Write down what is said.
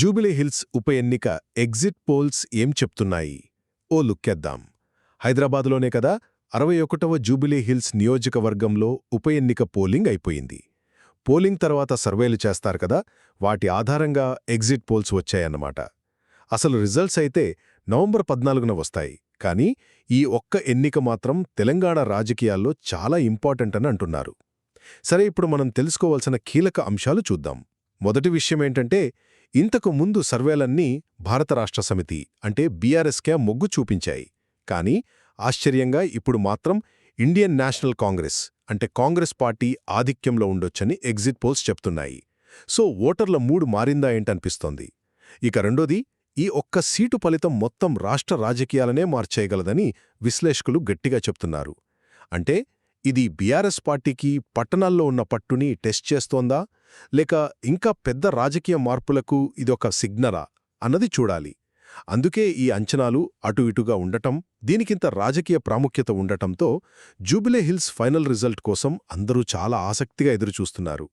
జూబిలీహిల్స్ ఉప ఎన్నిక exit polls ఏం చెప్తున్నాయి? ఓ లుక్కేద్దాం. హైదరాబాదులోనే కదా అరవై ఒకటవ జూబిలీహిల్స్ నియోజకవర్గంలో ఉప ఎన్నిక పోలింగ్ అయిపోయింది. పోలింగ్ తర్వాత సర్వేలు చేస్తారు కదా వాటి ఆధారంగా ఎగ్జిట్ పోల్స్ వచ్చాయన్నమాట. అసలు రిజల్ట్స్ అయితే నవంబర్ పద్నాలుగున వస్తాయి కానీ ఈ ఒక్క ఎన్నిక మాత్రం తెలంగాణ రాజకీయాల్లో చాలా ఇంపార్టెంట్ అని అంటున్నారు. సరే ఇప్పుడు మనం తెలుసుకోవాల్సిన కీలక అంశాలు చూద్దాం. మొదటి విషయమేంటంటే ఇంతకు ముందు సర్వేలన్నీ భారత రాష్ట్ర సమితి అంటే బీఆర్ఎస్కే మొగ్గు చూపించాయి. కానీ ఆశ్చర్యంగా ఇప్పుడు మాత్రం ఇండియన్ నేషనల్ కాంగ్రెస్ అంటే కాంగ్రెస్ పార్టీ ఆధిక్యంలో ఉండొచ్చని ఎగ్జిట్ పోల్స్ చెప్తున్నాయి. సో ఓటర్ల మూడు మారిందా ఏంటనిపిస్తోంది? ఇక రెండోది ఈ ఒక్క సీటు ఫలితం మొత్తం రాష్ట్ర రాజకీయాలనే మార్చేయగలదని విశ్లేషకులు గట్టిగా చెప్తున్నారు. అంటే ఇది బీఆర్ఎస్ పార్టీకి పట్టణాల్లో ఉన్న పట్టుని టెస్ట్ చేస్తోందా? లేక ఇంకా పెద్ద రాజకీయ మార్పులకు ఇదొక సిగ్నరా అన్నది చూడాలి. అందుకే ఈ అంచనాలు అటు ఇటుగా ఉండటం దీనికింత రాజకీయ ప్రాముఖ్యత ఉండటంతో జూబిలే హిల్స్ ఫైనల్ రిజల్ట్ కోసం అందరూ చాలా ఆసక్తిగా ఎదురుచూస్తున్నారు.